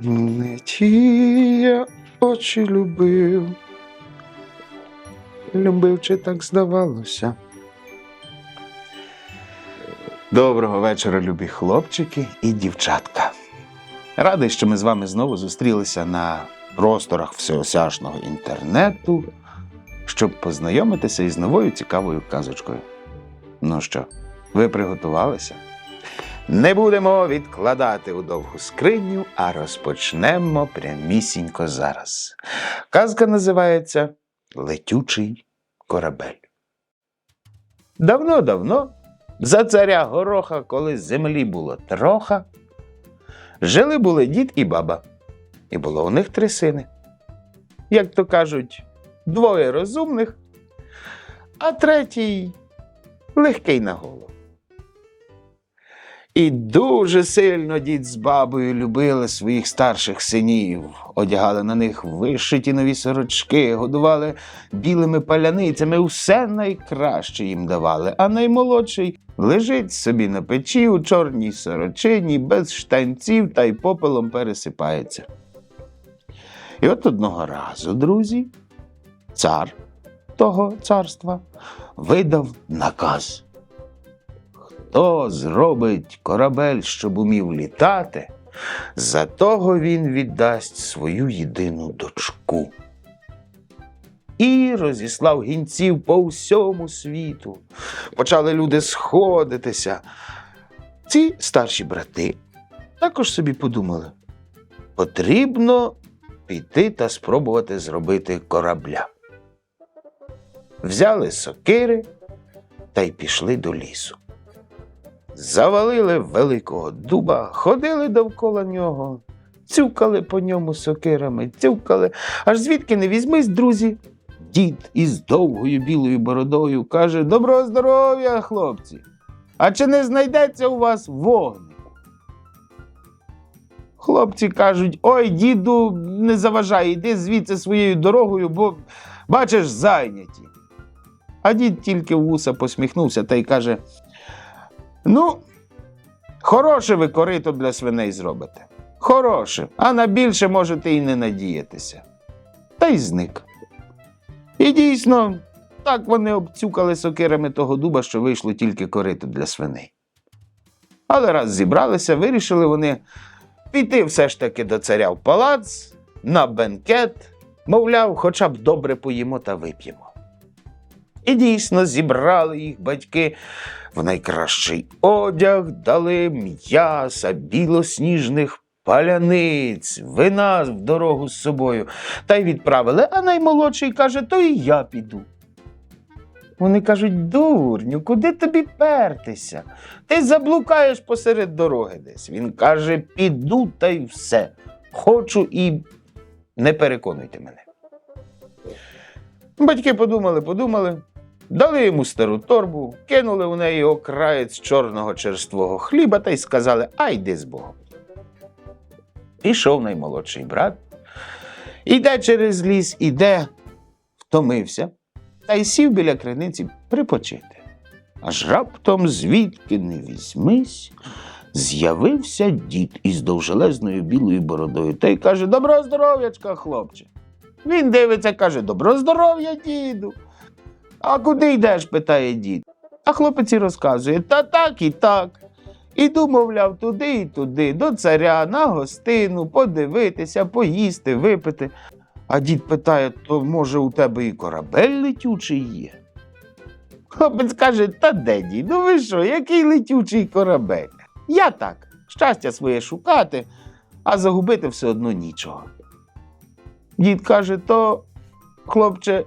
Не ті я очі любив. Любив, чи так здавалося. Доброго вечора, любі хлопчики і дівчатка. Радий, що ми з вами знову зустрілися на просторах всеосяжного інтернету, щоб познайомитися із новою цікавою казочкою. Ну що, ви приготувалися? Не будемо відкладати у довгу скриню, а розпочнемо прямісінько зараз. Казка називається Летючий корабель. Давно-давно, за царя гороха, коли землі було троха, жили були дід і баба, і було у них три сини. Як то кажуть, двоє розумних, а третій легкий на голову. І дуже сильно дід з бабою любили своїх старших синів, одягали на них вишиті нові сорочки, годували білими паляницями, усе найкраще їм давали. А наймолодший лежить собі на печі у чорній сорочині, без штанців та й попелом пересипається. І от одного разу, друзі, цар того царства видав наказ. Хто зробить корабель, щоб умів літати, за того він віддасть свою єдину дочку. І розіслав гінців по всьому світу. Почали люди сходитися. Ці старші брати також собі подумали: потрібно піти та спробувати зробити корабля. Взяли сокири та й пішли до лісу. Завалили великого дуба, ходили довкола нього, цюкали по ньому сокирами, цюкали, аж звідки не візьмись, друзі. Дід із довгою білою бородою каже: Доброго здоров'я, хлопці! А чи не знайдеться у вас вогнику? Хлопці кажуть: Ой, діду, не заважай, іди звідси своєю дорогою, бо бачиш, зайняті. А дід тільки вуса посміхнувся та й каже: Ну, хороше ви корито для свиней зробите. Хороше, а на більше можете і не надіятися. Та й зник. І дійсно, так вони обцюкали сокирами того дуба, що вийшло тільки корито для свиней. Але раз зібралися, вирішили вони піти все ж таки до царя в палац, на бенкет, мовляв, хоча б добре поїмо та вип'ємо. І дійсно зібрали їх батьки в найкращий одяг, дали м'яса, білосніжних паляниць, вина в дорогу з собою та й відправили. А наймолодший каже, то і я піду. Вони кажуть, дурню, куди тобі пертися? Ти заблукаєш посеред дороги десь. Він каже, піду та й все. Хочу і не переконуйте мене. Батьки подумали, подумали, дали йому стару торбу, кинули у неї окраєць чорного черствого хліба та й сказали, а йди з Богом. Пішов наймолодший брат, іде через ліс, іде, втомився, та й сів біля криниці припочити. Аж раптом, звідки не візьмись, з'явився дід із довжелезною білою бородою та й каже: Доброго здоров'ячка, хлопче. Він дивиться, каже: Добро здоров'я, діду. А куди йдеш? питає дід. А хлопець і розказує: Та так і так. Іду, мовляв, туди і туди, до царя, на гостину, подивитися, поїсти, випити. А дід питає: то може у тебе і корабель летючий є? Хлопець каже: Та де, діду, ви що, який летючий корабель? Я так, щастя своє шукати, а загубити все одно нічого. Дід каже: то, хлопче,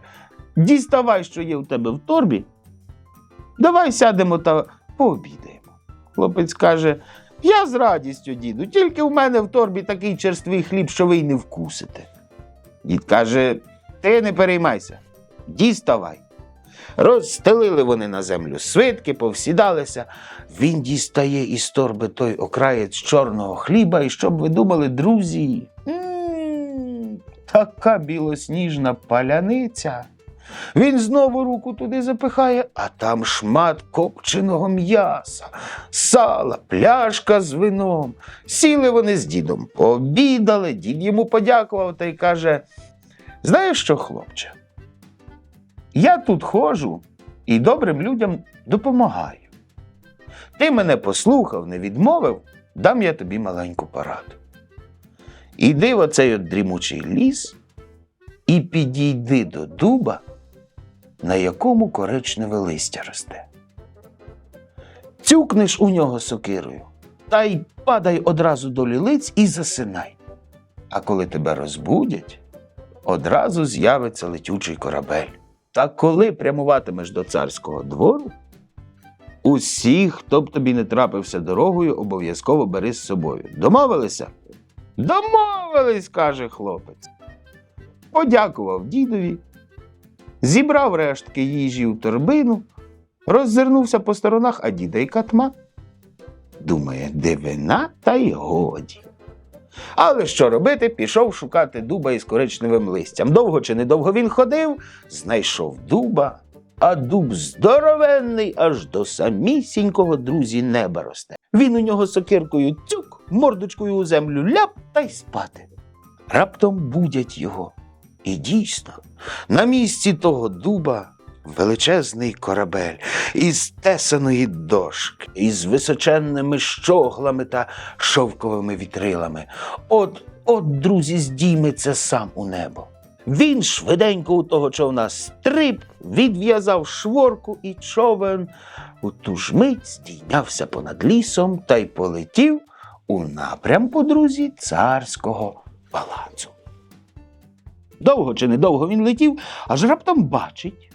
діставай, що є в тебе в торбі. Давай сядемо та пообідаємо. Хлопець каже: Я з радістю, діду, тільки в мене в торбі такий черствий хліб, що ви й не вкусите. Дід каже: Ти не переймайся, діставай. Розстелили вони на землю свитки, повсідалися. Він дістає із торби той окраєць чорного хліба, і щоб ви думали, друзі, м, така білосніжна паляниця, Він знову руку туди запихає, а там шмат копченого м'яса, сала, пляшка з вином. Сіли вони з дідом, пообідали, дід йому подякував та й каже: Знаєш що, хлопче? Я тут ходжу і добрим людям допомагаю. Ти мене послухав, не відмовив, дам я тобі маленьку пораду. Іди в оцей от дрімучий ліс і підійди до дуба, на якому коричневе листя росте. Цюкнеш у нього сокирою та й падай одразу до лілиць і засинай. А коли тебе розбудять, одразу з'явиться летючий корабель. Та коли прямуватимеш до царського двору, усіх, хто б тобі не трапився дорогою, обов'язково бери з собою. Домовилися? Домовились, каже хлопець. Подякував дідові, зібрав рештки їжі у торбину, роззирнувся по сторонах, а діда й катма. Думає, дивина та й годі. Але що робити, пішов шукати дуба із коричневим листям. Довго чи недовго він ходив, знайшов дуба, а дуб здоровенний аж до самісінького друзі неба росте. Він у нього сокиркою цюк, мордочкою у землю ляп та й спати. Раптом будять його. І дійсно, на місці того дуба величезний корабель із тесаної дошки, із височенними щоглами та шовковими вітрилами. От, от, друзі, здійметься сам у небо. Він швиденько у того човна стриб, відв'язав шворку, і човен у ту ж мить здійнявся понад лісом та й полетів у напрямку, друзі, царського палацу. Довго чи недовго він летів, аж раптом бачить.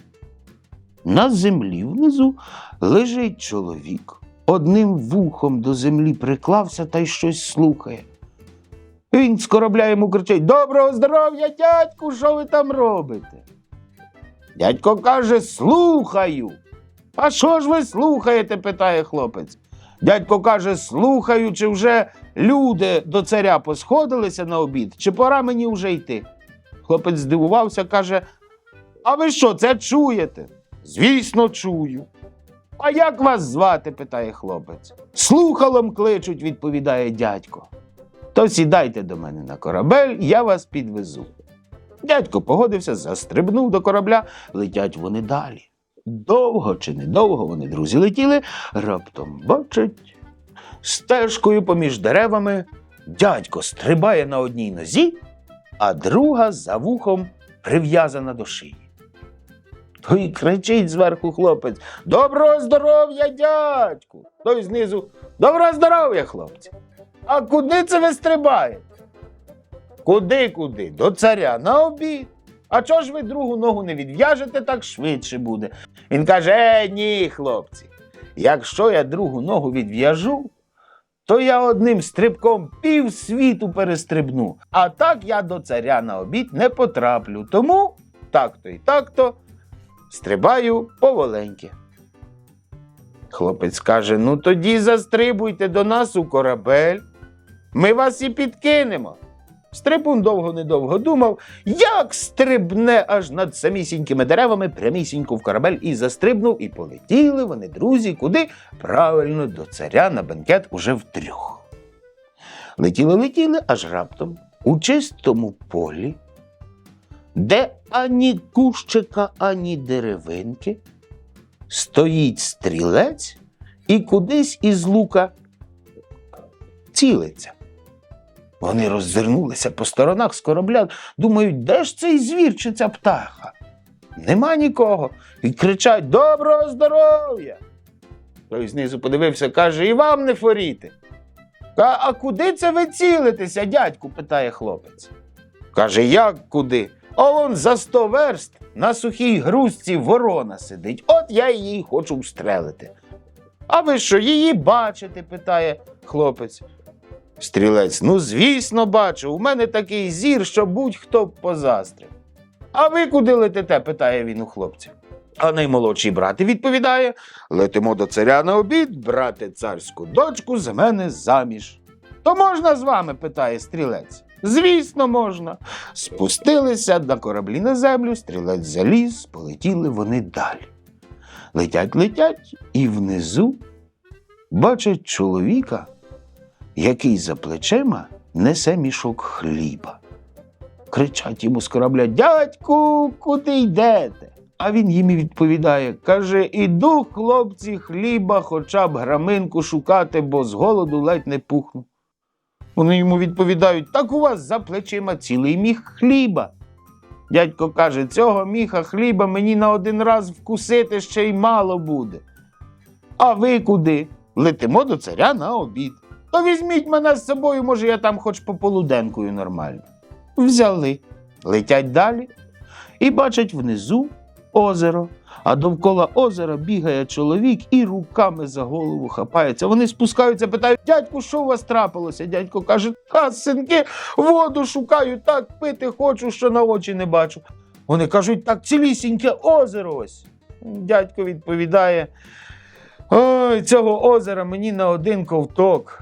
На землі внизу лежить чоловік, одним вухом до землі приклався та й щось слухає. Він з корабля йому кричить: Доброго здоров'я, дядьку, що ви там робите? Дядько каже: Слухаю. А що ж ви слухаєте? питає хлопець. Дядько каже: Слухаю, чи вже люди до царя посходилися на обід, чи пора мені вже йти? Хлопець здивувався, каже: А ви що, це чуєте? Звісно, чую. А як вас звати? питає хлопець. Слухалом кличуть, відповідає дядько. То сідайте до мене на корабель, я вас підвезу. Дядько погодився, застрибнув до корабля, летять вони далі. Довго чи недовго вони, друзі, летіли, раптом бачать, стежкою поміж деревами дядько стрибає на одній нозі, а друга за вухом прив'язана до шиї. Той кричить зверху хлопець: Доброго здоров'я, дядьку! Той знизу Доброго здоров'я, хлопці! А куди це ви стрибаєте? Куди, куди? До царя на обід. А чого ж ви другу ногу не відв'яжете, так швидше буде. Він каже: Е, ні, хлопці, якщо я другу ногу відв'яжу, то я одним стрибком пів світу перестрибну, а так я до царя на обід не потраплю. Тому так-то і так-то стрибаю поволеньки. Хлопець каже: Ну тоді застрибуйте до нас у корабель. Ми вас і підкинемо. Стрибун довго-недовго думав, як стрибне аж над самісінькими деревами прямісінько в корабель і застрибнув, і полетіли вони, друзі, куди? Правильно, до царя на бенкет уже втрьох. Летіли, летіли, аж раптом у чистому полі, де ані кущика, ані деревинки, стоїть стрілець і кудись із лука цілиться. Вони роззирнулися по сторонах з корабля, думають, де ж цей звір чи ця птаха? Нема нікого. І кричать Доброго здоров'я! Той знизу подивився, каже, і вам не форіти. «Ка- А куди це ви цілитеся, дядьку? питає хлопець. Каже, як куди? А он за сто верст на сухій грузці ворона сидить. От я її хочу встрелити. А ви що, її бачите? питає хлопець. Стрілець, ну звісно, бачу, у мене такий зір, що будь-хто б позастрив. А ви куди летите? питає він у хлопців. А наймолодший брат відповідає: летимо до царя на обід, брати царську дочку за мене заміж. То можна з вами? питає стрілець. Звісно, можна. Спустилися на кораблі на землю, стрілець заліз, полетіли вони далі. Летять, летять, і внизу бачать чоловіка, який за плечима несе мішок хліба. Кричать йому з корабля: Дядьку, куди йдете? А він їм і відповідає: каже: Іду, хлопці, хліба, хоча б граминку шукати, бо з голоду ледь не пухну. Вони йому відповідають: так у вас за плечима цілий міг хліба. Дядько каже, цього міха хліба мені на один раз вкусити ще й мало буде. А ви куди? Летимо до царя на обід. То візьміть мене з собою, може, я там хоч пополуденкою нормально. Взяли. Летять далі і бачать внизу озеро, а довкола озера бігає чоловік і руками за голову хапається. Вони спускаються, питають, дядьку, що у вас трапилося? Дядько каже, та синки, воду шукаю, так пити хочу, що на очі не бачу. Вони кажуть, так цілісіньке озеро ось. Дядько відповідає: Ой, цього озера мені на один ковток.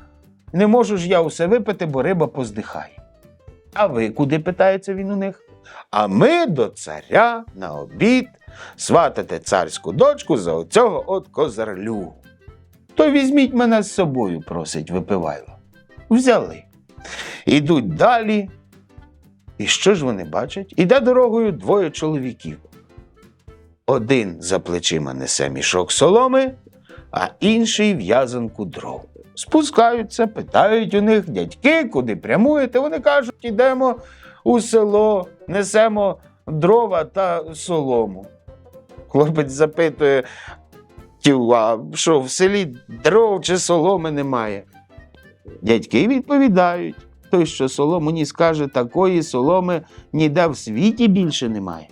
Не можу ж я усе випити, бо риба поздихає. А ви куди питається він у них? А ми до царя на обід сватати царську дочку за оцього от козарлю. То візьміть мене з собою, просить випивайло. Взяли. Ідуть далі. І що ж вони бачать? Іде дорогою двоє чоловіків. Один за плечима несе мішок соломи, а інший в'язанку дров. Спускаються, питають у них дядьки, куди прямуєте. Вони кажуть, ідемо у село, несемо дрова та солому. Хлопець запитує, «Тю, а що в селі дров чи соломи немає? Дядьки відповідають, той, що солому ні скаже, такої соломи ніде в світі більше немає.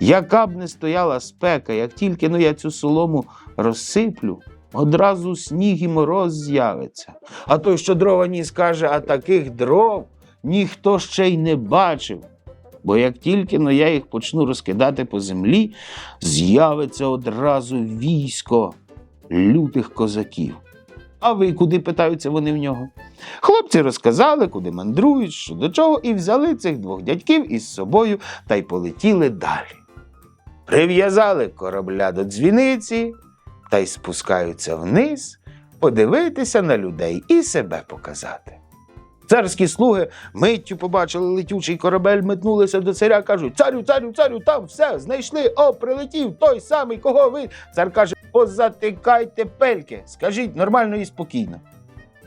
Яка б не стояла спека, як тільки ну, я цю солому розсиплю, одразу сніг і мороз з'явиться. А той, що дрова ні скаже, а таких дров ніхто ще й не бачив. Бо як тільки но я їх почну розкидати по землі, з'явиться одразу військо лютих козаків. А ви куди питаються вони в нього? Хлопці розказали, куди мандрують, що до чого, і взяли цих двох дядьків із собою та й полетіли далі. Прив'язали корабля до дзвіниці та й спускаються вниз подивитися на людей і себе показати. Царські слуги миттю побачили летючий корабель, метнулися до царя, кажуть: Царю, царю, царю, там все, знайшли, о, прилетів той самий, кого ви. Цар каже: позатикайте пельки, скажіть нормально і спокійно.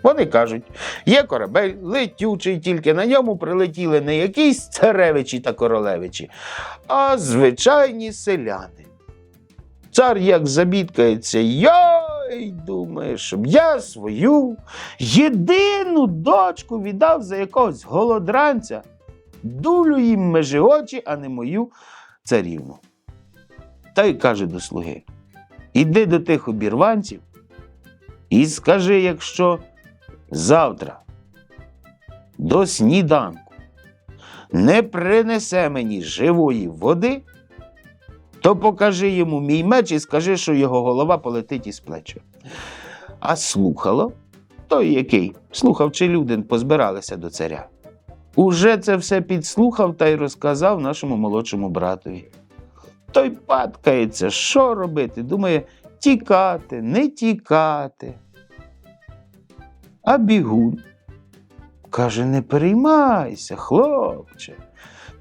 Вони кажуть, є корабель летючий, тільки на ньому прилетіли не якісь царевичі та королевичі, а звичайні селяни. Цар як забідкається, йой, думає, щоб я свою єдину дочку віддав за якогось голодранця, дулю їм межі очі, а не мою царівну. Та й каже до слуги: іди до тих обірванців і скажи, якщо завтра до сніданку не принесе мені живої води, то покажи йому мій меч і скажи, що його голова полетить із плеча. А слухало той, який слухав, чи людин позбиралися до царя. Уже це все підслухав та й розказав нашому молодшому братові. Той падкається, що робити? Думає, тікати, не тікати. А бігун каже: не переймайся, хлопче.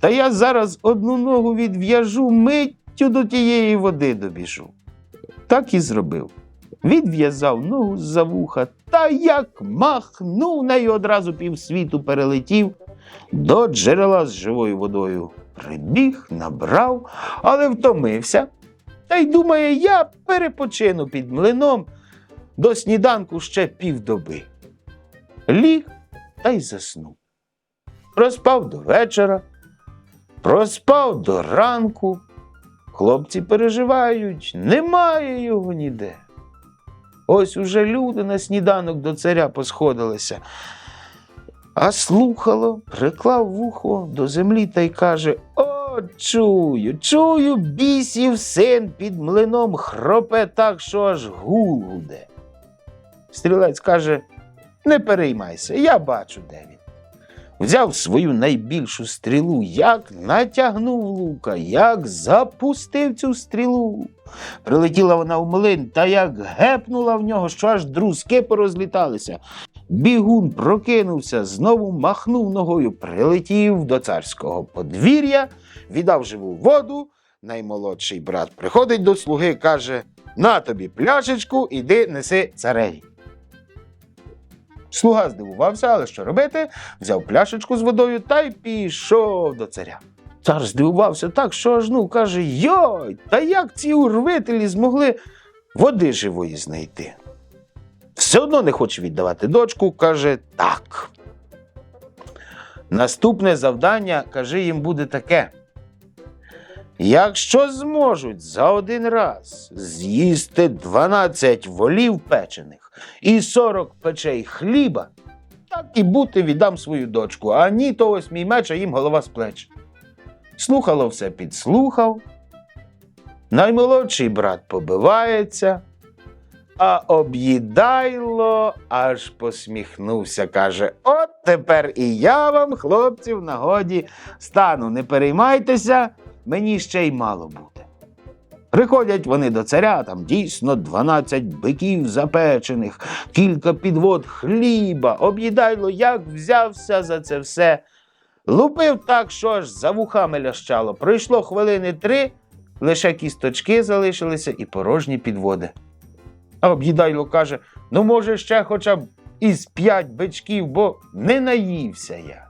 Та я зараз одну ногу відв'яжу, миттю до тієї води добіжу. Так і зробив. Відв'язав ногу з-за вуха, та як махнув нею одразу півсвіту перелетів, до джерела з живою водою прибіг, набрав, але втомився. Та й думає, я перепочину під млином до сніданку ще півдоби. Ліг та й заснув. Проспав до вечора, проспав до ранку. Хлопці переживають, немає його ніде. Ось уже люди на сніданок до царя посходилися. А слухало, приклав вухо до землі та й каже: О, чую, чую, бісів син під млином хропе так, що аж гул гуде. Стрілець каже: Не переймайся, я бачу, де він. взяв свою найбільшу стрілу, як натягнув лука, як запустив цю стрілу. Прилетіла вона в млин та як гепнула в нього, що аж друзки порозліталися. Бігун прокинувся, знову махнув ногою, прилетів до царського подвір'я, віддав живу воду. Наймолодший брат приходить до слуги, каже: На тобі пляшечку, іди неси цареві. Слуга здивувався, але що робити? Взяв пляшечку з водою та й пішов до царя. Цар здивувався так, що аж ну каже: Йой, та як ці урвителі змогли води живої знайти? Все одно не хоче віддавати дочку, каже так. Наступне завдання, каже, їм буде таке. Якщо зможуть за один раз з'їсти 12 волів печених і 40 печей хліба, так і бути віддам свою дочку, а ні, то ось мій меч, а їм голова з плеч. Слухало все підслухав. Наймолодший брат побивається, а об'їдайло аж посміхнувся. Каже: От тепер і я вам, хлопці, в нагоді стану. Не переймайтеся, мені ще й мало буде. Приходять вони до царя, там дійсно 12 биків запечених, кілька підвод хліба, об'їдайло, як взявся за це все. Лупив так, що аж за вухами лящало. Пройшло хвилини три, лише кісточки залишилися і порожні підводи. А об'їдайло каже: ну, може, ще хоча б із п'ять бичків, бо не наївся я.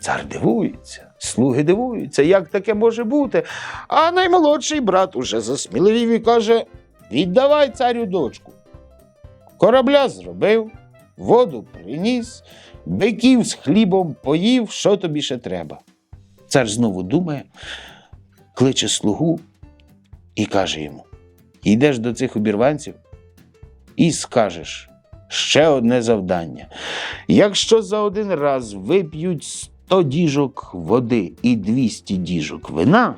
Цар дивується, слуги дивуються, як таке може бути. А наймолодший брат уже засміливів і каже: віддавай царю дочку. Корабля зробив, воду приніс, биків з хлібом поїв, що тобі ще треба. Цар знову думає, кличе слугу і каже йому: йдеш до цих обірванців і скажеш ще одне завдання. Якщо за один раз вип'ють 100 діжок води і 200 діжок вина,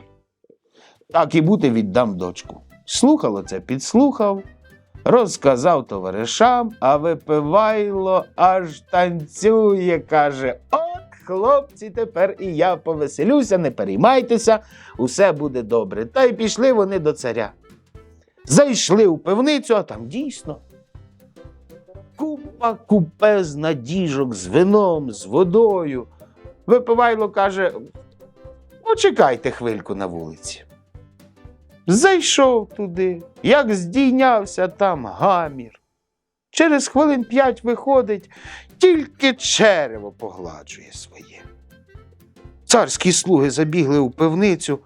так і бути віддам дочку. Слухало це, підслухав, розказав товаришам, а випивайло аж танцює, каже: От, хлопці, тепер і я повеселюся, не переймайтеся, усе буде добре. Та й пішли вони до царя. Зайшли у пивницю, а там дійсно. Купа купезна діжок з вином, з водою. Випивайло каже: почекайте хвильку на вулиці. Зайшов туди, як здійнявся там гамір. Через хвилин п'ять виходить, тільки черево погладжує своє. Царські слуги забігли у пивницю,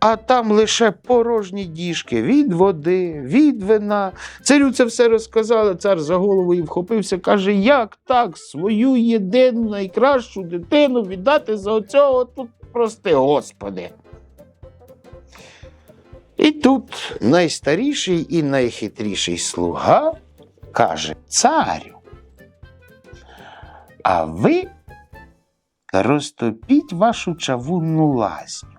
а там лише порожні діжки від води, від вина. Царю це все розказали, цар за голову вхопився, каже, як так свою єдину найкращу дитину віддати за оцього тут, прости, Господи. І тут найстаріший і найхитріший слуга каже царю. А ви розтопіть вашу чавунну лазню.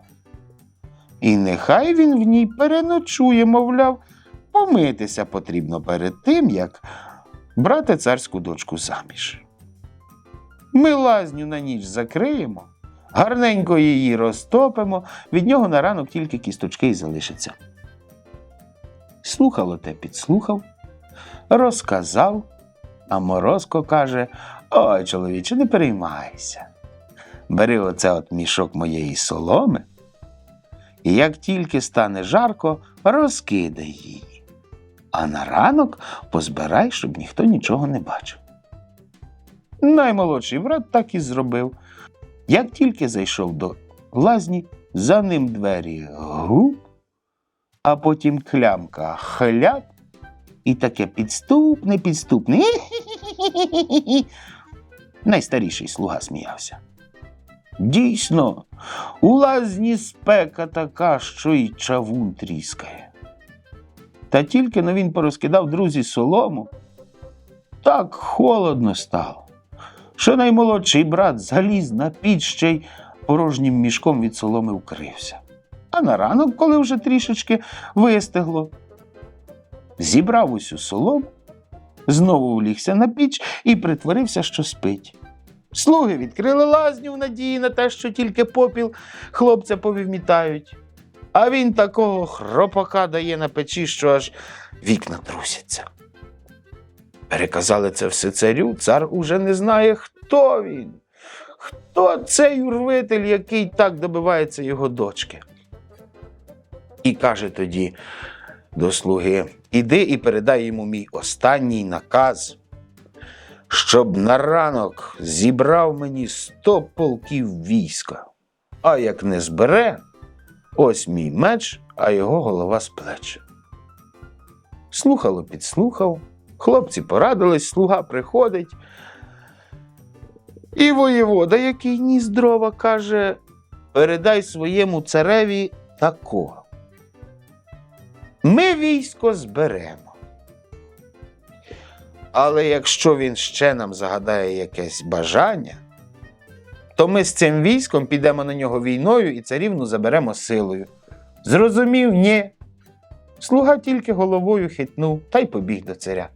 І нехай він в ній переночує, мовляв, помитися потрібно перед тим, як брати царську дочку заміж. Ми лазню на ніч закриємо, гарненько її розтопимо, від нього на ранок тільки кісточки й залишаться. Слухало те підслухав, розказав, а Морозко каже: Ой, чоловіче, не переймайся. Бери оце от мішок моєї соломи, і як тільки стане жарко, розкидай її. А на ранок позбирай, щоб ніхто нічого не бачив. Наймолодший брат так і зробив. Як тільки зайшов до лазні, за ним двері гуп, а потім клямка хляп, і таке підступне, підступне. Найстаріший слуга сміявся. Дійсно, у лазні спека така, що й чавун тріскає. Та тільки но він порозкидав друзі солому, так холодно стало, що наймолодший брат заліз на піч ще й порожнім мішком від соломи вкрився. А на ранок, коли вже трішечки вистегло, зібрав усю солому, знову влігся на піч і притворився, що спить. Слуги відкрили лазню в надії на те, що тільки попіл хлопця повімітають. А він такого хропака дає на печі, що аж вікна трусяться. Переказали це все царю, цар уже не знає, хто він. Хто цей урвитель, який так добивається його дочки? І каже тоді до слуги: Іди і передай йому мій останній наказ, щоб на ранок зібрав мені сто полків війська. А як не збере, ось мій меч, а його голова з плеч. Слухало, підслухав, хлопці порадились, слуга приходить. І воєвода, який ніс дрова, каже: передай своєму цареві такого. Ми військо зберемо. Але якщо він ще нам загадає якесь бажання, то ми з цим військом підемо на нього війною і царівну заберемо силою. Зрозумів, ні. Слуга тільки головою хитнув та й побіг до царя.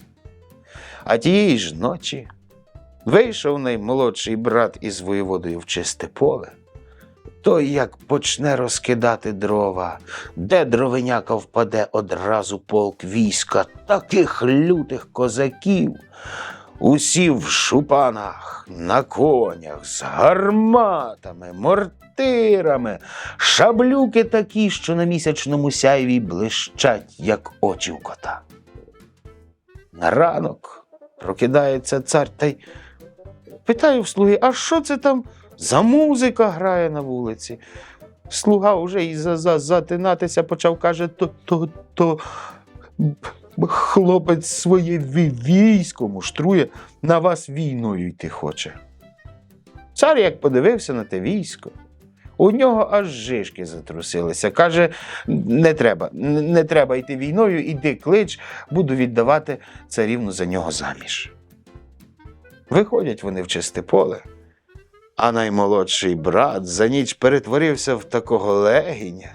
А тієї ж ночі вийшов наймолодший брат із воєводою в чисте поле. Той як почне розкидати дрова, де дровеняка впаде одразу полк війська таких лютих козаків, усі в шупанах, на конях, з гарматами, мортирами, шаблюки такі, що на місячному сяйві блищать, як очі у кота. На ранок прокидається цар та й питає в слуги, а що це там за музика грає на вулиці? Слуга вже і за, за, затинатися почав, каже, то, то, то хлопець своє ві- військо муштрує, на вас війною йти хоче. Цар як подивився на те військо, у нього аж жишки затрусилися. Каже: не треба, не треба йти війною, іди клич, буду віддавати царівну за нього заміж. Виходять вони в чисте поле, а наймолодший брат за ніч перетворився в такого легіня.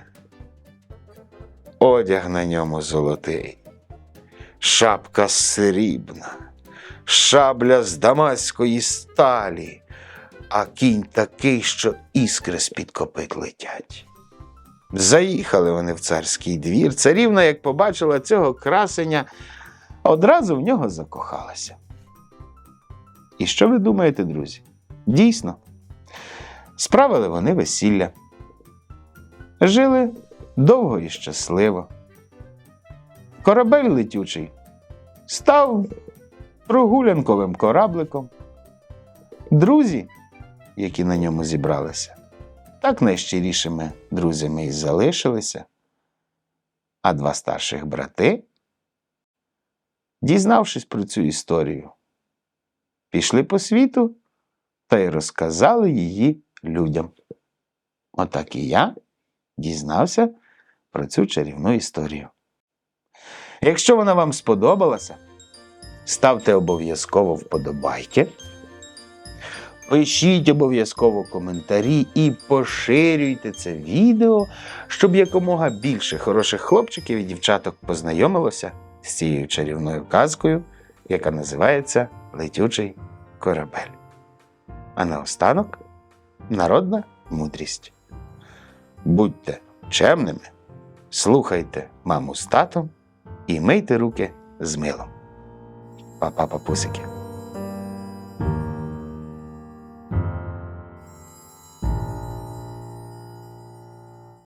Одяг на ньому золотий, шапка срібна, шабля з дамаської сталі, а кінь такий, що іскри з-під копит летять. Заїхали вони в царський двір. Царівна, як побачила цього красення, одразу в нього закохалася. І що ви думаєте, друзі? Дійсно, справили вони весілля. Жили довго і щасливо. Корабель летючий став прогулянковим корабликом. Друзі, які на ньому зібралися, так найщирішими друзями і залишилися. А два старших брати, дізнавшись про цю історію, пішли по світу та й розказали її людям. Отак і я дізнався про цю чарівну історію. Якщо вона вам сподобалася, ставте обов'язково вподобайки. Пишіть обов'язково коментарі і поширюйте це відео, щоб якомога більше хороших хлопчиків і дівчаток познайомилося з цією чарівною казкою, яка називається Летючий корабель. А наостанок народна мудрість. Будьте чемними, слухайте маму з татом і мийте руки з милом. Па-па, папусики.